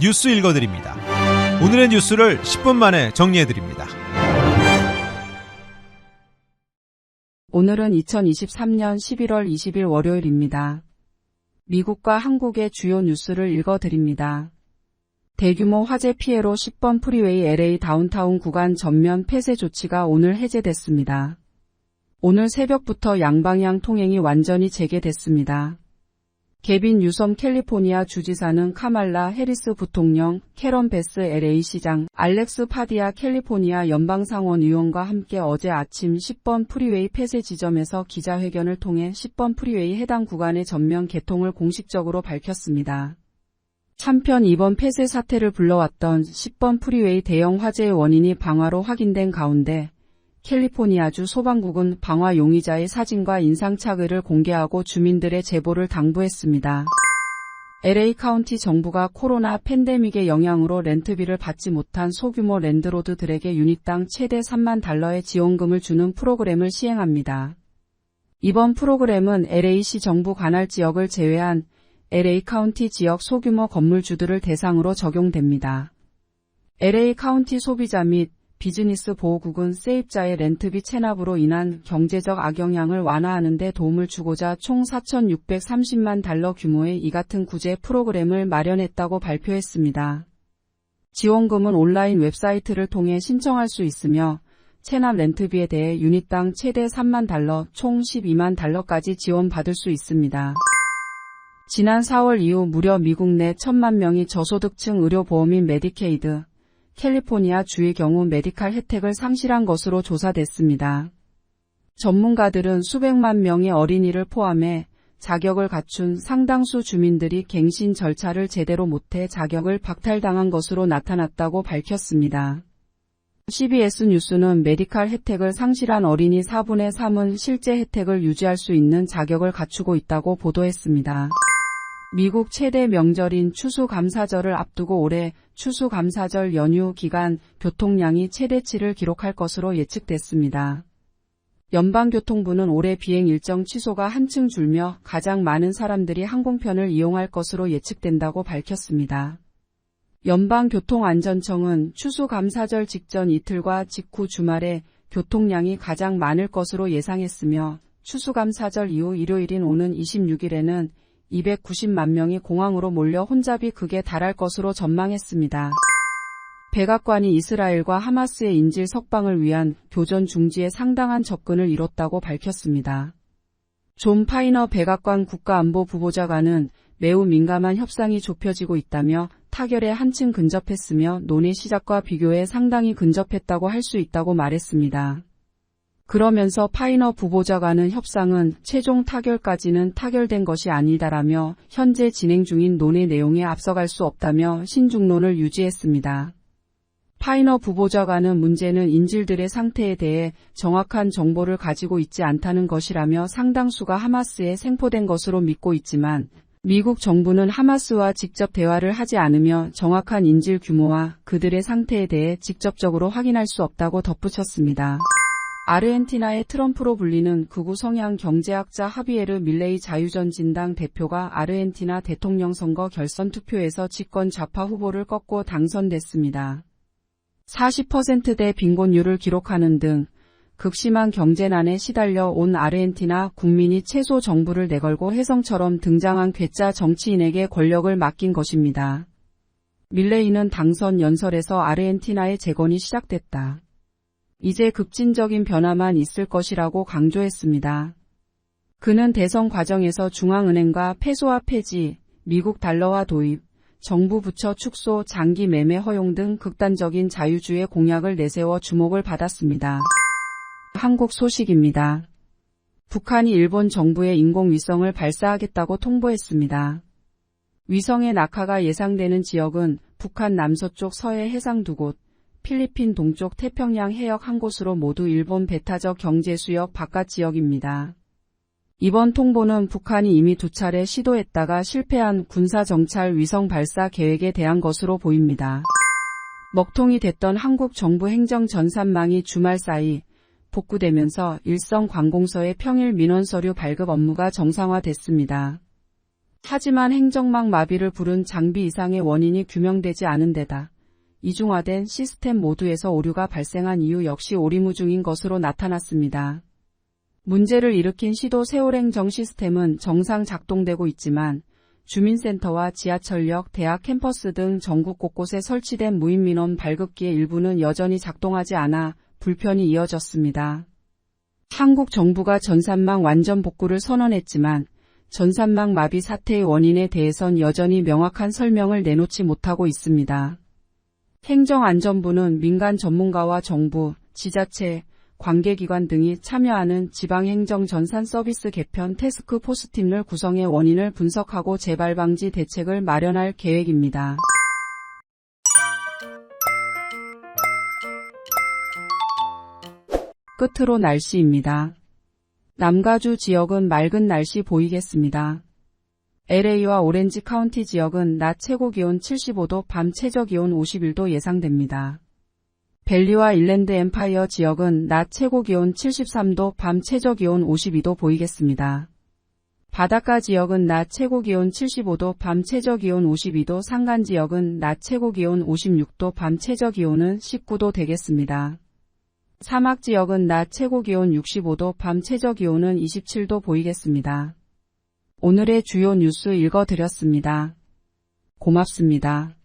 뉴스 읽어드립니다. 오늘의 뉴스를 10분 만에 정리해드립니다. 오늘은 2023년 11월 20일 월요일입니다. 미국과 한국의 주요 뉴스를 읽어드립니다. 대규모 화재 피해로 10번 프리웨이 LA 다운타운 구간 전면 폐쇄 조치가 오늘 해제됐습니다. 오늘 새벽부터 양방향 통행이 완전히 재개됐습니다. 개빈 유섬 캘리포니아 주지사는 카말라 해리스 부통령, 캐런 베스 LA 시장, 알렉스 파디아 캘리포니아 연방상원 의원과 함께 어제 아침 10번 프리웨이 폐쇄 지점에서 기자회견을 통해 10번 프리웨이 해당 구간의 전면 개통을 공식적으로 밝혔습니다. 한편 이번 폐쇄 사태를 불러왔던 10번 프리웨이 대형 화재의 원인이 방화로 확인된 가운데 캘리포니아주 소방국은 방화 용의자의 사진과 인상착의를 공개하고 주민들의 제보를 당부했습니다. LA 카운티 정부가 코로나 팬데믹의 영향으로 렌트비를 받지 못한 소규모 랜드로드들에게 유닛당 최대 3만 달러의 지원금을 주는 프로그램을 시행합니다. 이번 프로그램은 LA시 정부 관할 지역을 제외한 LA 카운티 지역 소규모 건물주들을 대상으로 적용됩니다. LA 카운티 소비자 및 비즈니스 보호국은 세입자의 렌트비 체납으로 인한 경제적 악영향을 완화하는 데 도움을 주고자 총 4,630만 달러 규모의 이 같은 구제 프로그램을 마련했다고 발표했습니다. 지원금은 온라인 웹사이트를 통해 신청할 수 있으며 체납 렌트비에 대해 유닛당 최대 3만 달러, 총 12만 달러까지 지원받을 수 있습니다. 지난 4월 이후 무려 미국 내 천만 명이 저소득층 의료보험인 메디케이드, 캘리포니아 주의 경우 메디칼 혜택을 상실한 것으로 조사됐습니다. 전문가들은 수백만 명의 어린이를 포함해 자격을 갖춘 상당수 주민들이 갱신 절차를 제대로 못해 자격을 박탈당한 것으로 나타났다고 밝혔습니다. CBS 뉴스는 메디칼 혜택을 상실한 어린이 4분의 3은 실제 혜택을 유지할 수 있는 자격을 갖추고 있다고 보도했습니다. 미국 최대 명절인 추수감사절을 앞두고 올해 추수감사절 연휴 기간 교통량이 최대치를 기록할 것으로 예측됐습니다. 연방교통부는 올해 비행 일정 취소가 한층 줄며 가장 많은 사람들이 항공편을 이용할 것으로 예측된다고 밝혔습니다. 연방교통안전청은 추수감사절 직전 이틀과 직후 주말에 교통량이 가장 많을 것으로 예상했으며 추수감사절 이후 일요일인 오는 26일에는 290만 명이 공항으로 몰려 혼잡이 극에 달할 것으로 전망했습니다. 백악관이 이스라엘과 하마스의 인질 석방을 위한 교전 중지에 상당한 접근을 이뤘다고 밝혔습니다. 존 파이너 백악관 국가안보 부보좌관은 매우 민감한 협상이 좁혀지고 있다며 타결에 한층 근접했으며 논의 시작과 비교해 상당히 근접했다고 할 수 있다고 말했습니다. 그러면서 파이너 부보좌관은 협상은 최종 타결까지는 타결된 것이 아니다라며 현재 진행 중인 논의 내용에 앞서갈 수 없다며 신중론을 유지했습니다. 파이너 부보좌관은 문제는 인질들의 상태에 대해 정확한 정보를 가지고 있지 않다는 것이라며 상당수가 하마스에 생포된 것으로 믿고 있지만 미국 정부는 하마스와 직접 대화를 하지 않으며 정확한 인질 규모와 그들의 상태에 대해 직접적으로 확인할 수 없다고 덧붙였습니다. 아르헨티나의 트럼프로 불리는 극우 성향 경제학자 하비에르 밀레이 자유전진당 대표가 아르헨티나 대통령 선거 결선 투표에서 집권 좌파 후보를 꺾고 당선됐습니다. 40%대 빈곤율을 기록하는 등 극심한 경제난에 시달려 온 아르헨티나 국민이 최소 정부를 내걸고 혜성처럼 등장한 괴짜 정치인에게 권력을 맡긴 것입니다. 밀레이는 당선 연설에서 아르헨티나의 재건이 시작됐다. 이제 급진적인 변화만 있을 것이라고 강조했습니다. 그는 대선 과정에서 중앙은행과 패소와 폐지, 미국 달러화 도입, 정부 부처 축소, 장기 매매 허용 등 극단적인 자유주의 공약을 내세워 주목을 받았습니다. 한국 소식입니다. 북한이 일본 정부의 인공위성을 발사하겠다고 통보했습니다. 위성의 낙하가 예상되는 지역은 북한 남서쪽 서해 해상 두 곳, 필리핀 동쪽 태평양 해역 한 곳으로 모두 일본 배타적 경제수역 바깥 지역입니다. 이번 통보는 북한이 이미 두 차례 시도했다가 실패한 군사정찰 위성 발사 계획에 대한 것으로 보입니다. 먹통이 됐던 한국 정부 행정 전산망이 주말 사이 복구되면서 일성 관공서의 평일 민원 서류 발급 업무가 정상화됐습니다. 하지만 행정망 마비를 부른 장비 이상의 원인이 규명되지 않은 데다 이중화된 시스템 모두에서 오류가 발생한 이유 역시 오리무중인 것으로 나타났습니다. 문제를 일으킨 시도 세월행정 시스템은 정상 작동되고 있지만 주민센터와 지하철역, 대학 캠퍼스 등 전국 곳곳에 설치된 무인민원 발급기의 일부는 여전히 작동하지 않아 불편이 이어졌습니다. 한국 정부가 전산망 완전 복구를 선언했지만 전산망 마비 사태의 원인에 대해선 여전히 명확한 설명을 내놓지 못하고 있습니다. 행정안전부는 민간 전문가와 정부, 지자체, 관계기관 등이 참여하는 지방행정 전산 서비스 개편 테스크 포스팀을 구성해 원인을 분석하고 재발 방지 대책을 마련할 계획입니다. 끝으로 날씨입니다. 남가주 지역은 맑은 날씨 보이겠습니다. LA와 오렌지 카운티 지역은 낮 최고 기온 75도, 밤 최저 기온 51도 예상됩니다. 벨리와 일랜드 엠파이어 지역은 낮 최고 기온 73도, 밤 최저 기온 52도 보이겠습니다. 바닷가 지역은 낮 최고 기온 75도, 밤 최저 기온 52도, 산간 지역은 낮 최고 기온 56도, 밤 최저 기온은 19도 되겠습니다. 사막 지역은 낮 최고 기온 65도, 밤 최저 기온은 27도 보이겠습니다. 오늘의 주요 뉴스 읽어드렸습니다. 고맙습니다.